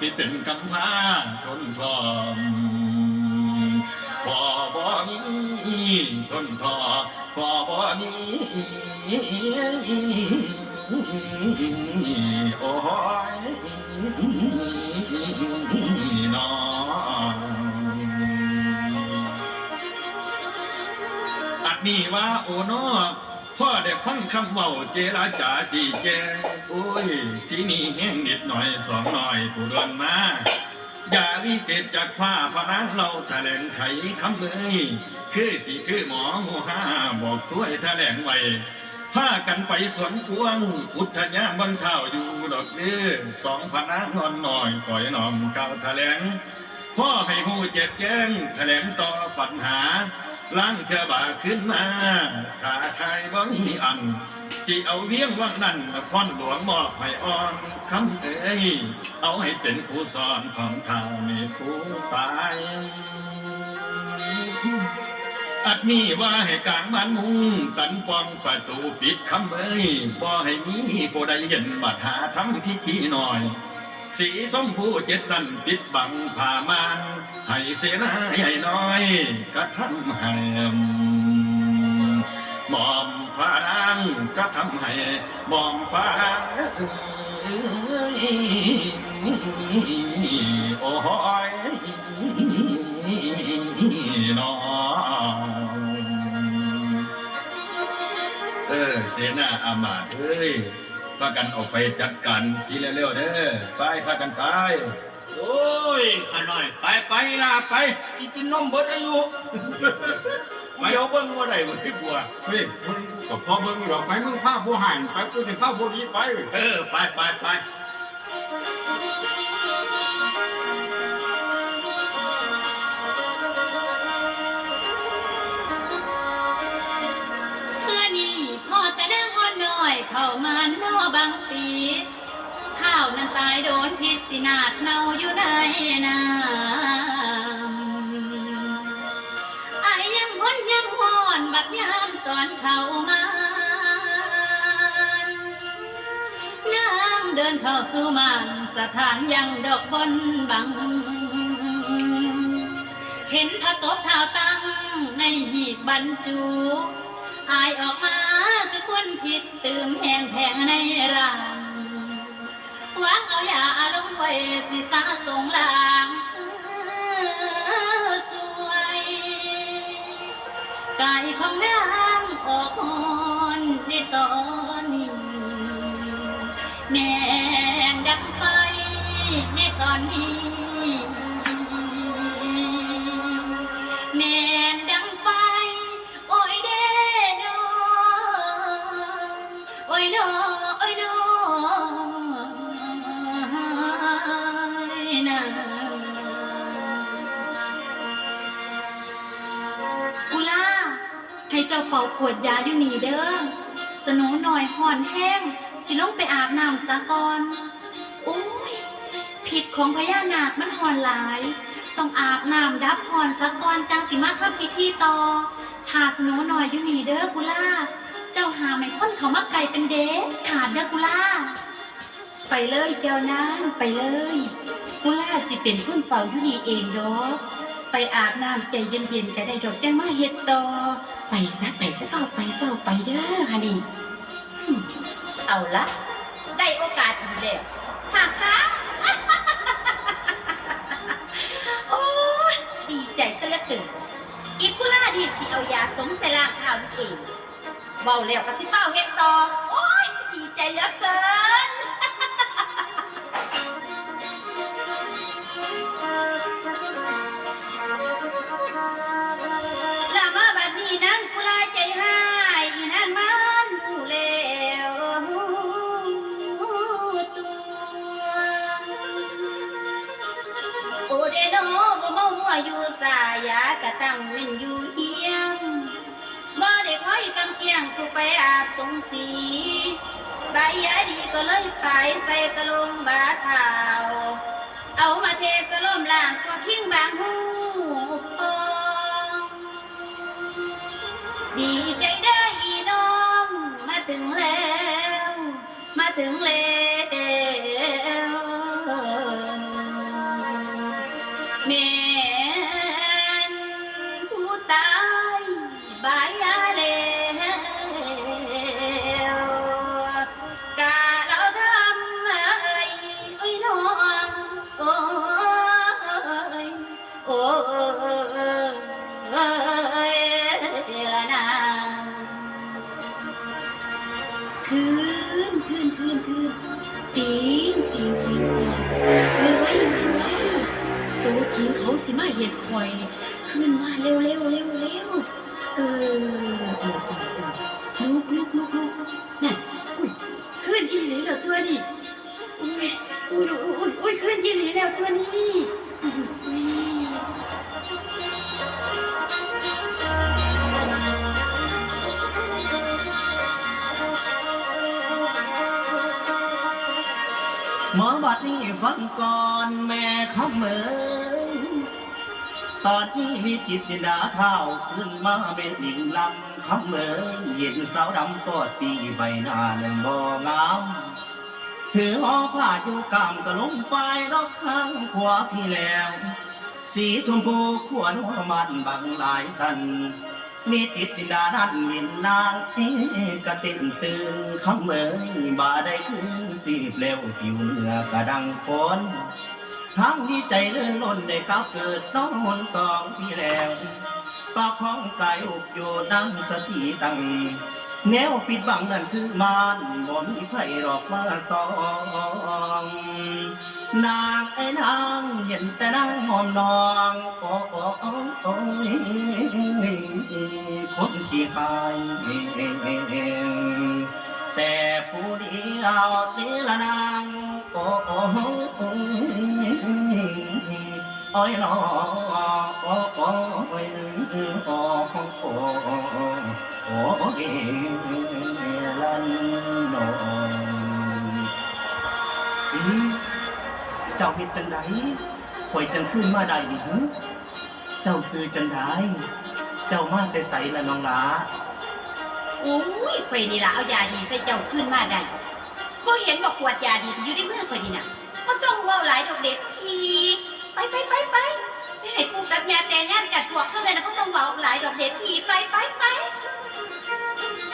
สิเป็นกำพร้าทนทอมพอบ่มีทนทอพอบ่มีโอ้ยน้องอัดนี่ว่าโอ้นอ พ่อได้ฟังคำเว้าเจรจาสีแจงโอ้ย สีนี้แห้งนิดหน่อยสองหน่อยผู้เดินมาอย่าวิเศษจากฟ้าพนังเราแถลงไขคำเลย คือสิคือหมอหมูห้าบอกถ้วยแถลงไว้พากันไปสวนกวง อุทยานบนเท่าอยู่ดอกเดือสองพนังนอนหน่อยก่อยนอมเก่าแถลงพ่อให้หูเจ็ดแจ้งแถลงต่อปัญหา ล้างเธอบาขึ้นมาขาใครบ่มีอัน สิเอาเวียงวังนั้นนครหลวงมอบให้อ่อนคำเอ้ยเอาให้เป็นครูสอนของเท่ามีผู้ตายอัดนี้ว่าให้กลางบ้านมุงตันปองประตูปิดคำเอ้ยบ่ให้มีผู้ใดเห็นบัดหาทำที่ที่หน่อย สีส้มผู้เจ็ดสันปิดบังผ่ามานให้เสนาใหญ่น้อยกระทำให้หมอมพระดังก็ทำให้หมอมพระดังโอ้ยน้องเออเสนาอามาตเอ้ย พากันออกไปจัดการสีเร็วๆเด้อไปพากันไปโอ้ยขาน้อย ไปไปลาไปอีกินนมเบิดอายุเดี๋ยวเบิ่งว่าได้บ่ได้บัวเฮ้ยมึงก็พอเบิ่งอยู่ดอกไปมึงพาผู้หายไปกูจะพาผู้ดีไป เออไปไปไปเพื่อนี่พ่อแต่นางอ่อนน้อยเข้ามานอบางปีข้าว นั้นตายโดนพิษสินาดเน่าอยู่ในน้ำไอ้ยังพ้นยังหอนบัดยามตอนเข้ามาน้ำเดินเข้าสู่มันสถานยังดอกบนบัง เห็นพระศพเท้าตั้งในหีบบรรจุอายออกมาคือคนผิดตื่มแหงแทงในร่าง วางเอายาลงไว้สิสาสงลางสวยกายของนางออกหอนในตอนนี้แนงดังไฟในตอนนี้แม่ดังไฟ โอ้ยเด้นอโอ้ยนอโจ้าเป่าขวดยาอยู่นี่เด้อสโนหน่อยห่อนแห้ง สิลงไปอาบน้ำซะก่อนโอ้ยผิดของพญานาคมันห่อนหลาย ต้องอาบน้ำดับห่อนสักก่อนจังสิมาทำพิธีต่อทาสโนหน่อยอยู่นี่เด้อกุล่าเจ้าหาไม่ค้นเขามาไก่เป็นเด็กขาดเด้อกุล่าไปเลยเจ้านางไปเลยกุล่าสิเป็นคนเฝ้าอยู่นี่เองดอก ไปอาบน้ำใจเย็นๆก็ได้ดอกจังมาเฮ็ดต่อไปซะไปซะเฝ้าไปเฝ้าไปเด้อฮะนี่เอาละได้โอกาสอีกแล้วฮ่าฮ่าโอ้ดีใจซะเหลือเกินอีกุล่าดีสิเอายาสมใส่ล่างเท้านี่เองเบาแล้วก็สิเฝ้าเฮ็ดต่อโอ้ยดีใจเหลือเกิน สีใบยาดีก็เลยขายใส่กระลงบาเท้าเอามาเทสลมล่างตัวคิงบางหูพองดีใจได้อีน้อง มาถึงแล้ว มาถึงแล้วแม่นผู้ตายบายา คืนคืนคืนคืนตีงตีงตีงตีงไม่ไหวไม่ไหวตัวจริงเขาสิมาเห็นคอยนี่ขึ้นมาเร็วเร็วเร็วเร็วเออเออเออเออลุกลุกลุกลุกนั่นอุ้ยขึ้นอีหลีแล้วตัวนี้อุ้ยอุ้ยอุ้ยอุ้ยขึ้นอีหลีแล้วตัวนี้อุ้ย หมอบัดนี้ฟังก่อนแม่คำเหมยตอนนี้จิตจินดาเท้าขึ้นมาเป็นดินลำคำเหมยเย็นสาวดำกอดปีใบหน้าหนึ่งบ่งามถือหอผ้าอยู่กลางตะลุมไฟรอกข้างขวาพี่แล้ว สีชมพูขวนหัวมันบังหลายสัน มีจิตจิดานั้นมินนางเอกระตินตื่นคำเมยบาได้คืนสีเปลวผิวเหนือกระดังคนทั้งนี้ใจเลื่อนล้นได้ก้าวเกิดน้องมนสองพี่แล้วปากของกายอกโยดังสติตังแนวปิดบังนั่นคือมานบ่มีไฟหรอกมาสอง นางไอ้นางเห็นแต่นางหอมนองโอ้โอ้โอ้โอ้ยคนที่หายแต่ผู้เดียวนี่ละนางโอ้โอ้โอ้ยโอ้ยนอโอ้โอ้ยโอ้โอ้โอ้ยลันนอ เอ๊ะเจ้าเห็นจังไดข่อยจังขึ้นมาได้ดิฮะเจ้าซื้อจังไดเจ้ามาแต่ใสละน้องหลาโอ้ยข่อยนี่ล่ะเอายาดีใส่เจ้าขึ้นมาได้บ่เห็นบอกขวดยาดีที่อยู่ในมือข่อยนี่น่ะบ่ต้องเว้าหลายดอกเด็กพี่ไปไปไปไปไปให้กูกับยาแต่งงานกันพวกเขาเลยนะก็ต้องเว้าหลายดอกเด็กพี่ไปไปไป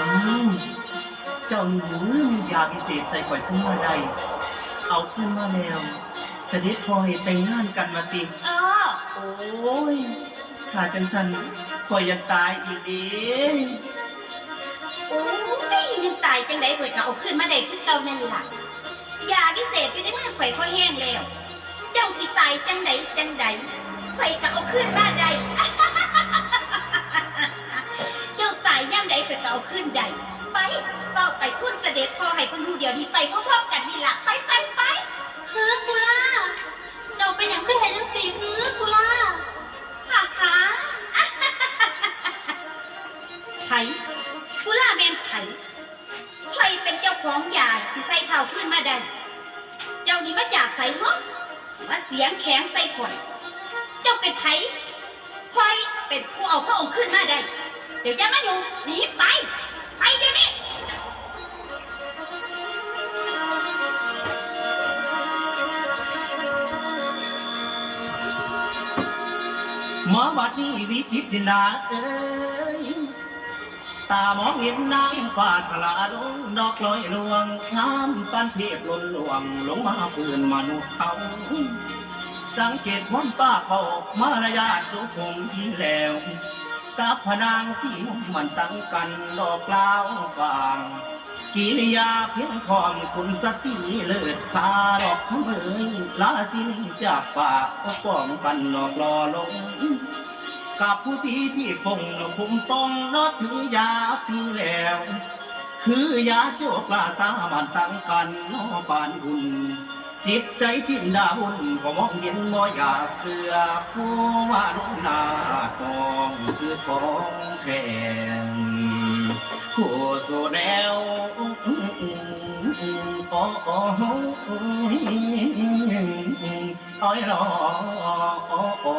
อ้าวเจ้านี่หือมียาพิเศษใส่ข่อยขึ้นมาได้เอาขึ้นมาแล้ว เสด็จพอให้แต่งงานกันมาติเออโอ้ยถ้าจังสันข่อยอยากตายอีกเดีโอ้ยยังตายจังไดข่อยก็เอาขึ้นมาได้คือเก่านั่นล่ะยาพิเศษอยู่ในมือข่อยค่อยแห้งแล้ว เจ้าสิตายจังไดจังไดข่อยก็เอาขึ้นมาได้เจ้าตายย่ำใดข่อยก็เอาขึ้นได้ไปเฝ้าไปทุ่นเสด็จพอให้เพิ่นรู้เดียวนี้ไปพร้อมๆกันนี่ล่ะไปไปไปเฮ้อกุล่าเจ้า ไปหยังคือเห็นจังสีเฮ้อกุล่าฮ่าฮ่าไผกุล่าแม่นไผใครเป็นเจ้าของยาที่ใส่เท้าขึ้นมาได้ เจ้านี่มาจากใส่ห้องมาเสียงแข็งใส่ข่อย เจ้าเป็นไผ่คอยเป็นผู้เอาพระองค์ขึ้นมาได้ เดี๋ยวอย่ามาอยู่หนีไป ไปเดี๋ยวนี้ หมอบัดนี้วิจิตรนาเอ้ยตามองเห็นนางฟ้าทลาลงดอกลอยลวงงามปันเทพลนลวงลงมาปืนมนุษย์เขาสังเกตความป้าเขามารยาทสุขุมอีแล้วกับพนางสีมันตั้งกันดอกกล่าวฟัง กิริยาเพียงพร้อมคุณสติเลิศคาดอกคำเอ่ยลาสินีจากฝากก็ป้องกันหลอกลอลงกับผู้พี่ที่ฟงคุมป้องนอถือยาพี่แล้ว คือยาโจกลาสามันตั้งกันนอปานบุญจิตใจทิ้นดาหุ่นก็มองเห็นบ่อยากเสือผู้ว่าลงนาตองคือของแข็ง คู่สู่แล้วโอ้โอ้โอ้ยรอโอ้